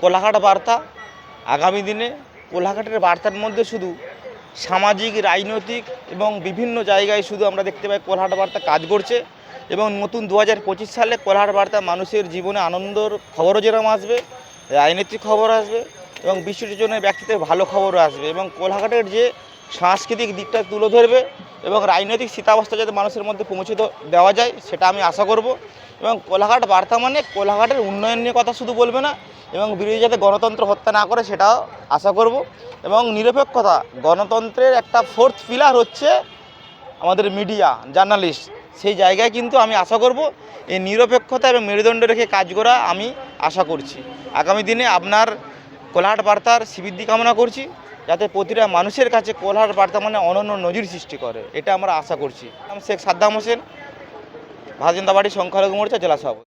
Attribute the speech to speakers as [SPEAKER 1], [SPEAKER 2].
[SPEAKER 1] কোলাঘাট বার্তা আগামী দিনে কোলাঘাটের বার্তার মধ্যে শুধু সামাজিক, রাজনৈতিক এবং বিভিন্ন জায়গায় শুধু আমরা দেখতে পাই কোলাঘাট বার্তা কাজ করছে এবং নতুন দু হাজার পঁচিশ সালে কোলাঘাট বার্তা মানুষের জীবনে আনন্দর খবরও যেরকম আসবে, রাজনৈতিক খবর আসবে এবং বিশ্বজনের ব্যক্তিত্বের ভালো খবরও আসবে এবং কোলাঘাটের যে সাংস্কৃতিক দিকটা তুলে ধরবে এবং রাজনৈতিক স্থিতাবস্থা যাতে মানুষের মধ্যে পৌঁছে দেওয়া যায়, সেটা আমি আশা করব। এবং কোলাঘাট বার্তা মানে কোলাঘাটের উন্নয়ন নিয়ে কথা শুধু বলবে না, এবং বিরোধী যাতে গণতন্ত্র হত্যা না করে, সেটাও আশা করব। এবং নিরপেক্ষতা, গণতন্ত্রের একটা ফোর্থ পিলার হচ্ছে আমাদের মিডিয়া জার্নালিস্ট সেই জায়গায় কিন্তু আমি আশা করব, এই নিরপেক্ষতা এবং মেরুদণ্ড রেখে কাজ করা আমি আশা করছি। আগামী দিনে আপনার কোলাহাট বার্তার শিবিদ্দি কামনা করছি, যাতে প্রতিটা মানুষের কাছে কোলাহাট বার্তা মানে অনন্য নজির সৃষ্টি করে, এটা আমরা আশা করছি। আমি শেখ সাদ্দাম হোসেন, ভারতীয় জনতা পার্টি সংখ্যালঘু মোর্চা, জেলা সভাপতি।